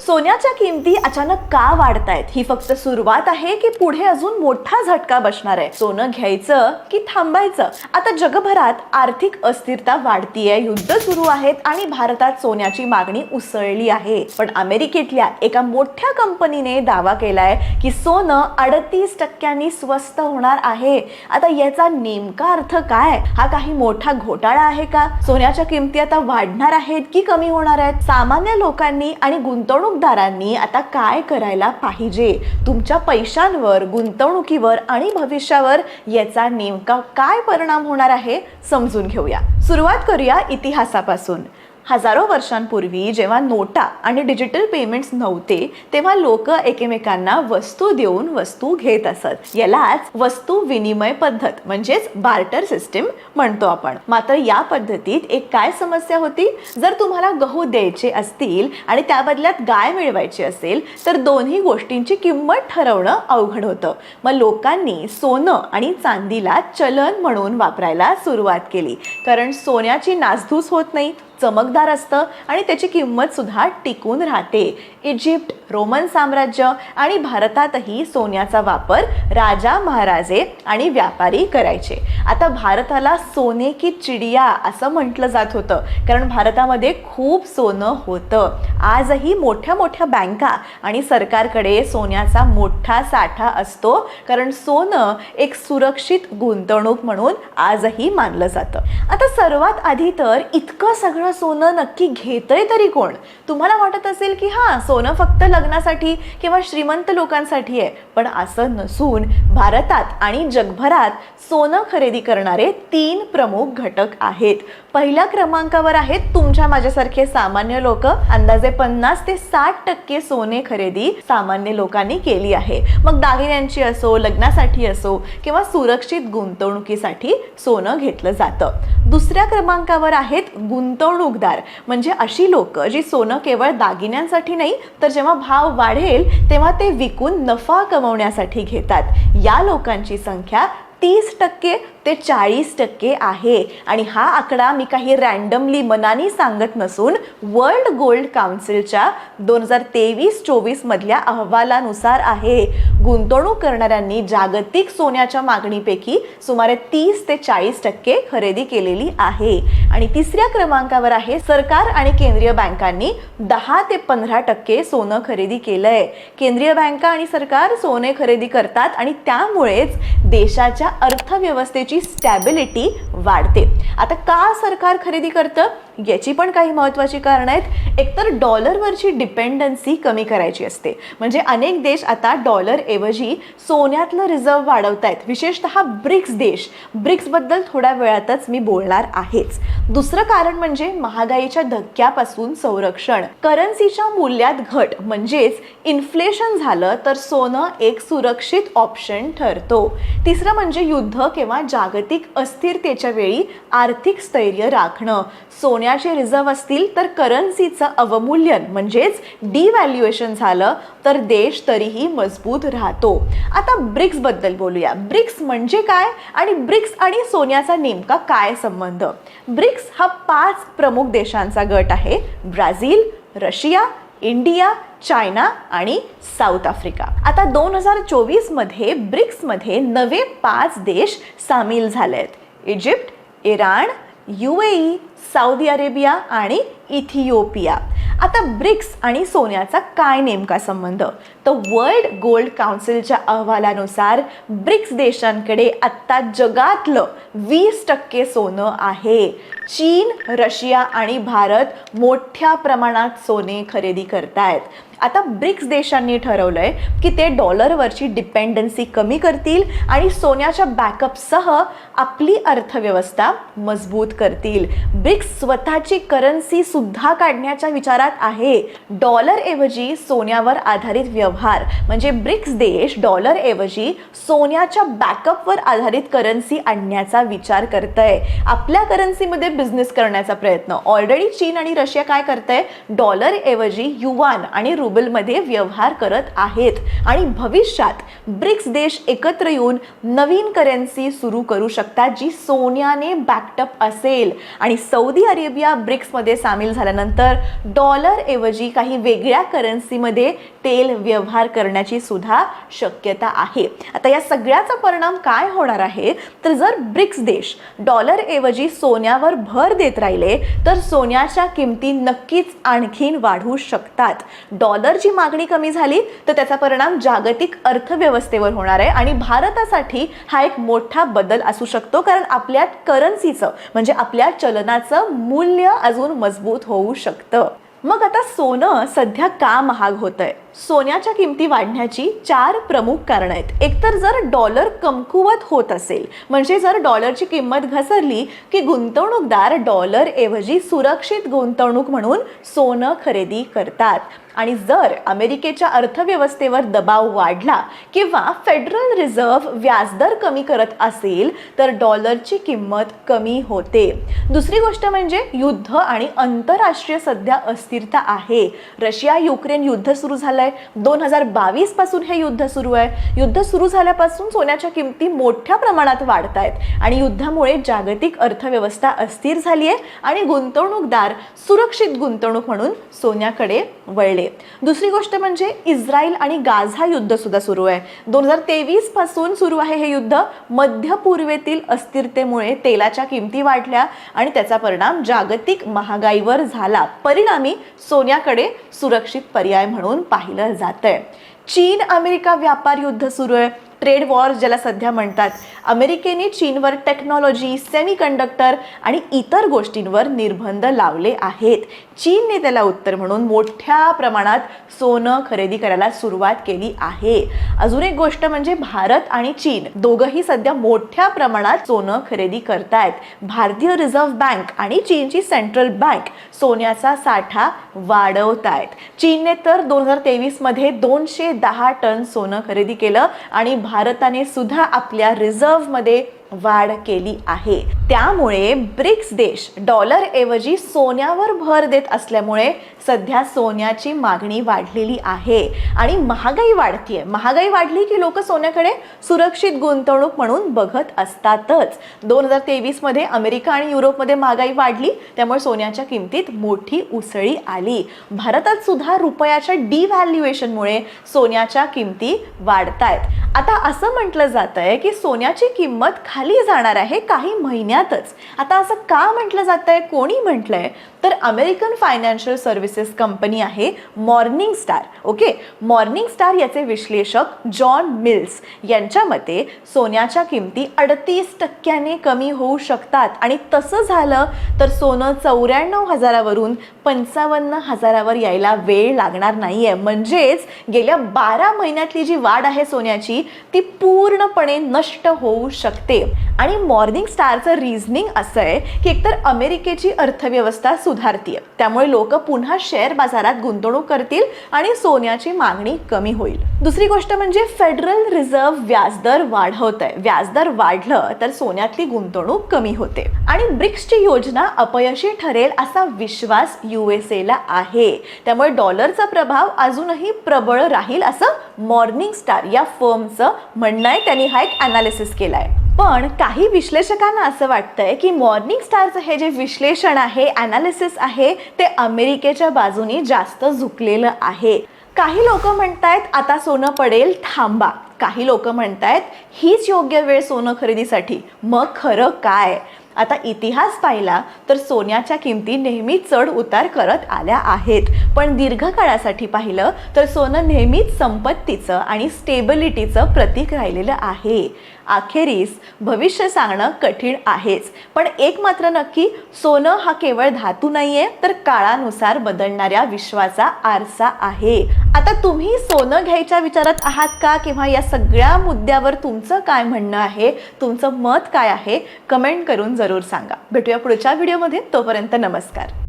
सोन्याच्या किमती अचानक का वाढतायत? ही फक्त सुरुवात आहे की पुढे अजून मोठा झटका बसणार आहे? सोनं घ्यायचं की थांबायचं? आता जगभरात आर्थिक अस्थिरता वाढतीये युद्ध सुरू आहेत आणि भारतात सोन्याची मागणी उसळली आहे. पण अमेरिकेतल्या एका मोठ्या कंपनीने दावा केलाय की सोनं अडतीस टक्क्यांनी स्वस्त होणार आहे. आता याचा नेमका अर्थ काय? हा काही मोठा घोटाळा आहे का? सोन्याच्या किमती आता वाढणार आहेत की कमी होणार आहेत? सामान्य लोकांनी आणि गुंतवणूक गुंतवणूकदारांनी आता काय करायला पाहिजे? तुमच्या पैशांवर गुंतवणुकीवर आणि भविष्यावर याचा नेमका काय परिणाम होणार आहे? समजून घेऊया. सुरुवात करूया इतिहासापासून. हजारो वर्षांपूर्वी जेव्हा नोटा आणि डिजिटल पेमेंट्स नव्हते तेव्हा लोक एकमेकांना वस्तू देऊन वस्तू घेत असत. यालाच वस्तू विनिमय पद्धत म्हणजेच बार्टर सिस्टीम म्हणतो आपण. मात्र या पद्धतीत एक काय समस्या होती? जर तुम्हाला गहू द्यायचे असतील आणि त्या बदल्यात गाय मिळवायची असेल तर दोन्ही गोष्टींची किंमत ठरवणं अवघड होतं. मग लोकांनी सोनं आणि चांदीला चलन म्हणून वापरायला सुरुवात केली. कारण सोन्याची नासधूस होत नाही. चमकदार असतं आणि त्याची किंमत सुद्धा टिकून राहते. इजिप्त रोमन साम्राज्य आणि भारतातही सोन्याचा वापर राजा महाराजे आणि व्यापारी करायचे. आता भारताला सोने की चिडिया असं म्हटलं जात होतं कारण भारतामध्ये खूप सोनं होतं. आजही मोठ्या मोठ्या बँका आणि सरकारकडे सोन्याचा मोठा साठा असतो कारण सोनं एक सुरक्षित गुंतवणूक म्हणून आजही मानलं जातं. आता सर्वात आधी तर इतकं सगळं सोनं नक्की घेतंय तरी कोण? तुम्हाला वाटत असेल की हां सोनं फक्त लग्नासाठी किंवा श्रीमंत लोकांसाठी आहे पण असं नसून भारतात आणि जगभरात सोनं खरेदी करणारे तीन प्रमुख घटक आहेत. पहिल्या क्रमांकावर आहेत तुमच्या माझ्यासारखे सामान्य लोक. अंदाजे पन्नास ते साठ टक्के सोने खरेदी सामान्य लोकांनी केली आहे. मग दागिन्यांची असो लग्नासाठी असो किंवा सुरक्षित गुंतवणुकीसाठी सोनं घेतलं जातं. दुसऱ्या क्रमांकावर आहेत गुंतवणूक गुंतवणूकदार. म्हणजे अशी लोक जी सोनं केवळ दागिन्यांसाठी नाही तर जेव्हा भाव वाढेल तेव्हा ते विकून नफा कमवण्यासाठी घेतात. या लोकांची संख्या तीस टक्के ते चाळीस टक्के आहे. आणि हा आकडा मी काही रँडमली मनानी सांगत नसून वर्ल्ड गोल्ड काउन्सिलच्या दोन हजार तेवीस चोवीसमधल्या अहवालानुसार आहे. गुंतवणूक करणाऱ्यांनी जागतिक सोन्याच्या मागणीपैकी सुमारे तीस ते चाळीस टक्के खरेदी केलेली आहे. आणि तिसऱ्या क्रमांकावर आहे सरकार आणि केंद्रीय बँकांनी दहा ते पंधरा टक्के सोनं खरेदी केलंय. केंद्रीय बँका आणि सरकार सोने खरेदी करतात आणि त्यामुळेच देशाच्या अर्थव्यवस्थेची स्टॅबिलिटी वाढते. आता का सरकार खरेदी करतं? याची पण काही महत्त्वाची कारणं आहेत. एकतर डॉलरवरची डिपेंडन्सी कमी करायची असते. म्हणजे अनेक देश आता डॉलर ऐवजी सोन्यातलं रिझर्व्ह वाढवत आहेत विशेषतः ब्रिक्स देश. ब्रिक्सबद्दल थोड्या वेळातच मी बोलणार आहेच. दुसरं कारण म्हणजे महागाईच्या धक्क्यापासून संरक्षण. करन्सीच्या मूल्यात घट म्हणजेच इन्फ्लेशन झालं तर सोनं एक सुरक्षित ऑप्शन ठरतो. तिसरं म्हणजे युद्ध किंवा जागतिक अस्थिरतेच्या वेळी आर्थिक स्थैर्य राखणं. सोन्याचे रिझर्व्ह असतील तर करन्सीचं अवमूल्यन म्हणजेच डिव्हॅल्युएशन झालं तर देश तरीही मजबूत राहतो. आता ब्रिक्सबद्दल बोलूया. ब्रिक्स म्हणजे काय? आणि ब्रिक्स आणि सोन्याचा नेमका काय संबंध? ब्रिक्स हा पाच प्रमुख देशांचा गट आहे. ब्राझील रशिया इंडिया चायना आणि साऊथ आफ्रिका. आता दोन हजार चोवीसमध्ये ब्रिक्समध्ये नवे पाच देश सामील झाले आहेत Egypt Iran U A E Saudi Arabia आणि इथिओपिया. आता ब्रिक्स आणि सोन्याचा काय नेमका संबंध? तर वर्ल्ड गोल्ड काउन्सिलच्या अहवालानुसार ब्रिक्स देशांकडे आत्ता जगातलं वीस टक्के सोनं आहे. चीन रशिया आणि भारत मोठ्या प्रमाणात सोने खरेदी करतायत. आता ब्रिक्स देशांनी ठरवलंय की ते डॉलरवरची डिपेंडन्सी कमी करतील आणि सोन्याच्या बॅकअपसह आपली अर्थव्यवस्था मजबूत करतील. ब्रिक्स स्वतःची करन्सी सुद्धा काढण्याच्या विचारात आहे. डॉलर ऐवजी सोन्यावर आधारित व्यवहार म्हणजे ब्रिक्स देश डॉलर ऐवजी सोन्याच्या बॅकअपवर आधारित करन्सी आणण्याचा विचार करतय. आपल्या करन्सीमध्ये बिझनेस करण्याचा प्रयत्न. ऑलरेडी चीन आणि रशिया काय करतंय? डॉलर ऐवजी युवान आणि रुबलमध्ये व्यवहार करत आहेत. आणि भविष्यात ब्रिक्स देश एकत्र येऊन नवीन करन्सी सुरू करू शकतात जी सोन्याने बॅकटअप असेल. आणि सौदी अरेबिया ब्रिक्समध्ये सामील झाल्यानंतर डॉलर ऐवजी काही वेगळ्या करन्सीमध्ये तेल व्यवहार करण्याची सुद्धा शक्यता आहे. आता या सगळ्याचा परिणाम काय होणार आहे? तर जर ब्रिक्स देश डॉलर ऐवजी सोन्यावर भर देत राहिले तर सोन्याच्या किमती नक्कीच आणखीन वाढू शकतात. डॉलरची मागणी कमी झाली तर त्याचा परिणाम जागतिक अर्थव्यवस्थेवर होणार आहे आणि भारतासाठी हा एक मोठा बदल असू शकतो कारण आपल्या करन्सीचं म्हणजे आपल्या चलनाचं मूल्य अजून मजबूत होऊ शकतं. मग आता सोनं सध्या का महाग होत आहे सोन्याच्या किमती वाढण्याची चार प्रमुख कारण आहेत. एकतर जर डॉलर कमकुवत होत असेल म्हणजे जर डॉलरची किंमत घसरली की गुंतवणूकदार डॉलर ऐवजी सुरक्षित गुंतवणूक म्हणून सोनं खरेदी करतात. आणि जर अमेरिकेच्या अर्थव्यवस्थेवर दबाव वाढला किंवा फेडरल रिझर्व्ह व्याजदर कमी करत असेल तर डॉलरची किंमत कमी होते. दुसरी गोष्ट म्हणजे युद्ध आणि आंतरराष्ट्रीय सध्या अस्थिरता आहे. रशिया युक्रेन युद्ध सुरू झालं आहे. दोन हजार बावीसपासून हे युद्ध सुरू आहे. युद्ध सुरू झाल्यापासून सोन्याच्या किमती मोठ्या प्रमाणात वाढत आहेत. आणि युद्धामुळे जागतिक अर्थव्यवस्था अस्थिर झाली आहे आणि गुंतवणूकदार सुरक्षित गुंतवणूक म्हणून सोन्याकडे वळले. दुसरी गोष्ट म्हणजे इस्रायल आणि गाझा युद्ध सुद्धा सुरू आहे. दोन हजार तेवीसपासून सुरू आहे हे युद्ध. मध्य पूर्वेतील अस्थिरतेमुळे तेलाच्या किमती वाढल्या आणि त्याचा परिणाम जागतिक महागाईवर झाला. परिणामी सोन्याकडे सुरक्षित पर्याय म्हणून पाहिले. जात आहे चीन अमेरिका व्यापार युद्ध सुरू आहे. ट्रेड वॉर ज्याला सध्या म्हणतात. अमेरिकेने चीनवर टेक्नॉलॉजी सेमी कंडक्टर आणि इतर गोष्टींवर निर्बंध लावले आहेत. चीनने त्याला उत्तर म्हणून मोठ्या प्रमाणात सोनं खरेदी करायला सुरुवात केली आहे. अजून एक गोष्ट म्हणजे भारत आणि चीन दोघंही सध्या मोठ्या प्रमाणात सोनं खरेदी करतायत. भारतीय रिझर्व्ह बँक आणि चीनची सेंट्रल बँक सोन्याचा साठा वाढवत आहेत चीनने तर दोन हजार तेवीसमध्ये दोनशे दहा टन सोनं खरेदी केलं आणि भारताने सुद्धा आपल्या रिझर्व्हमध्ये वाढ केली आहे. त्यामुळे ब्रिक्स देश डॉलर ऐवजी सोन्यावर भर देत असल्यामुळे सध्या सोन्याची मागणी वाढलेली आहे. आणि महागाई वाढतीये. महागाई वाढली की लोक सोन्याकडे सुरक्षित गुंतवणूक म्हणून बघत असतातच. दोन हजार तेवीसमध्ये अमेरिका आणि युरोपमध्ये महागाई वाढली त्यामुळे सोन्याच्या किमतीत मोठी उसळी आली. भारतात सुद्धा रुपयाच्या डिव्हॅल्युएशनमुळे सोन्याच्या किमती वाढतायत. आता असं म्हटलं जात आहे की सोन्याची किंमत खाली जाणार आहे काही महिन्यातच. आता असं का म्हटलं जात आहे कोणी म्हटलंय? तर अमेरिकन फायनान्शियल सर्व्हिसेस कंपनी आहे morning star okay? Morning star याचे विश्लेषक जॉन मिल्स यांच्या मते सोन्याच्या किमती अडतीस टक्क्याने कमी होऊ शकतात. आणि तसं झालं तर सोनं चौऱ्याण्णव हजारावरून पंचावन्न हजारावर यायला वेळ लागणार नाहीये. म्हणजेच गेल्या बारा महिन्यातली जी वाढ आहे सोन्याची ती पूर्णपणे नष्ट होऊ शकते. आणि मॉर्निंग स्टारचं रिझनिंग असं आहे की एकतर अमेरिकेची अर्थव्यवस्था सुधारतीय. त्यामुळे लोक पुन्हा शेअर बाजारात गुंतवणूक करतील आणि सोन्याची मागणी कमी होईल. दुसरी गोष्ट म्हणजे फेडरल रिझर्व्ह व्याजदर वाढवत आहे व्याजदर वाढलं तर सोन्यातली गुंतवणूक कमी होते. आणि ब्रिक्सची योजना अपयशी ठरेल असा विश्वास ला आहे. त्यामुळे डॉलरचा प्रभाव अजूनही प्रबळ राहील असं मॉर्निंग स्टार या फर्मचं म्हणणं आहे. त्यांनी हा एक अनालिसिस केलाय. पण काही विश्लेषकांना असं वाटतंय की मॉर्निंग स्टारचं हे जे विश्लेषण आहे अनालिसिस आहे ते अमेरिकेच्या बाजूने जास्त झुकलेलं आहे. काही लोक म्हणतायत आता सोनं पडेल थांबा. काही लोक म्हणतायत हीच योग्य वेळ सोनं खरेदीसाठी. मग खरं काय? आता इतिहास पाहिला तर सोन्याच्या किमती नेहमी चढ उतार करत आल्या आहेत. पण दीर्घकाळासाठी पाहिलं तर सोनं नेहमीच संपत्तीचं आणि स्टेबिलिटीचं प्रतीक राहिलेलं आहे. अखेरीस भविष्य सांगणं कठीण आहेच पण एक मात्र नक्की सोनं हा केवळ धातू नाहीये तर काळानुसार बदलणाऱ्या विश्वाचा आरसा आहे. आता तुम्ही सोनं घ्यायच्या विचारात आहात का? किंवा या सगळ्या मुद्द्यावर तुमचं काय म्हणणं आहे? तुमचं मत काय आहे? कमेंट करून जरूर सांगा. भेटूया पुढच्या व्हिडिओमध्ये. तोपर्यंत नमस्कार.